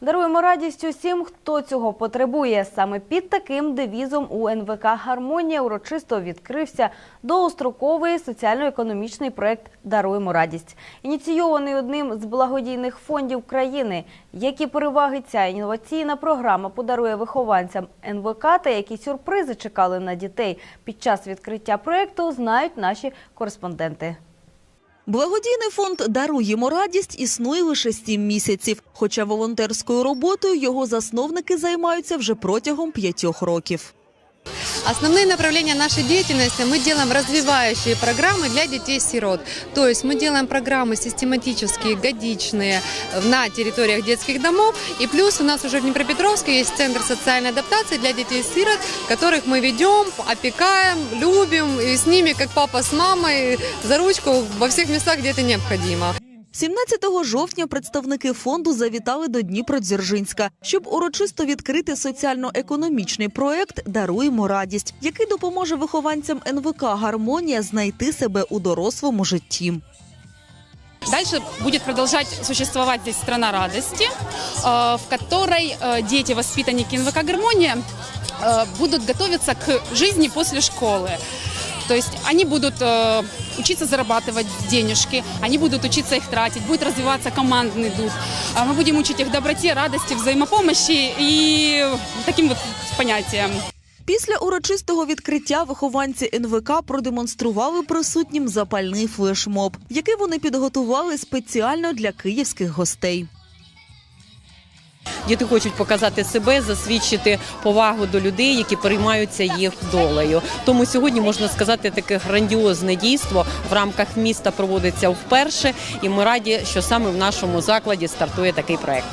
Даруємо радість усім, хто цього потребує. Саме під таким девізом у НВК Гармонія урочисто відкрився довгостроковий соціально-економічний проект Даруємо радість, ініційований одним з благодійних фондів країни. Які переваги ця інноваційна програма подарує вихованцям НВК та які сюрпризи чекали на дітей під час відкриття проекту, знають наші кореспонденти. Благодійний фонд «Даруємо радість» існує лише сім місяців, хоча волонтерською роботою його засновники займаються вже протягом п'ятьох років. Основные направления нашей деятельности мы делаем развивающие программы для детей-сирот. То есть мы делаем программы систематические, годичные на территориях детских домов. И плюс у нас уже в Днепропетровске есть центр социальной адаптации для детей-сирот, которых мы ведем, опекаем, любим. И с ними, как папа с мамой, за ручку во всех местах, где это необходимо. 17 жовтня представники фонду завітали до Дніпродзержинська, щоб урочисто відкрити соціально-економічний проект «Даруємо радість», який допоможе вихованцям НВК «Гармонія» знайти себе у дорослому житті. Дальше будет продолжать существовать здесь страна радости, э, в которой э, дети, воспитанники НВК «Гармония» э, будут готовиться к жизни после школы. То есть они будут э, учиться зарабатывать денежки, они будут учиться их тратить, будет развиваться командный дух. А Мы будем учить их доброте, радости, взаимопомощи и таким вот понятиям. Після урочистого відкриття вихованці НВК продемонстрували присутнім запальний флешмоб, який вони підготували спеціально для київських гостей. Діти хочуть показати себе, засвідчити повагу до людей, які переймаються їх долею. Тому сьогодні можна сказати, таке грандіозне дійство в рамках міста проводиться вперше, і ми раді, що саме в нашому закладі стартує такий проект.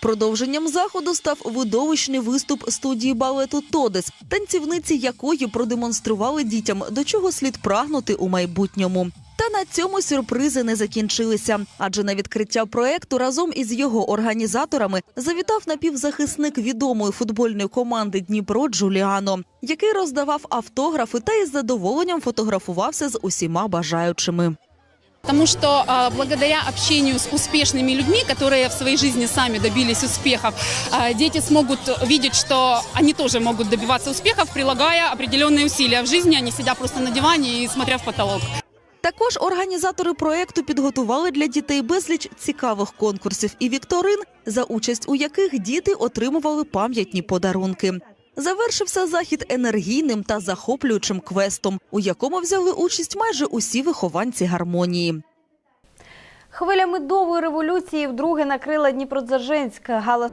Продовженням заходу став видовищний виступ студії балету Тодес, танцівниці якої продемонстрували дітям, до чого слід прагнути у майбутньому. Та на цьому сюрпризи не закінчилися, адже на відкриття проекту разом із його організаторами завітав напівзахисник відомої футбольної команди Дніпро Джуліано, який роздавав автографи та із задоволенням фотографувався з усіма бажаючими. Потому что а, благодаря общению с успешными людьми, которые в своей жизни сами добились успехов, а, дети смогут видеть, что они тоже могут добиваться успехов, прилагая определенные усилия в жизни, а не сидя просто на диване и смотря в потолок. Також організатори проекту підготували для дітей безліч цікавих конкурсів і вікторин, за участь у яких діти отримували пам'ятні подарунки. Завершився захід енергійним та захоплюючим квестом, у якому взяли участь майже усі вихованці гармонії. Хвиля медової революції вдруге накрила Дніпродзержинськ. Гала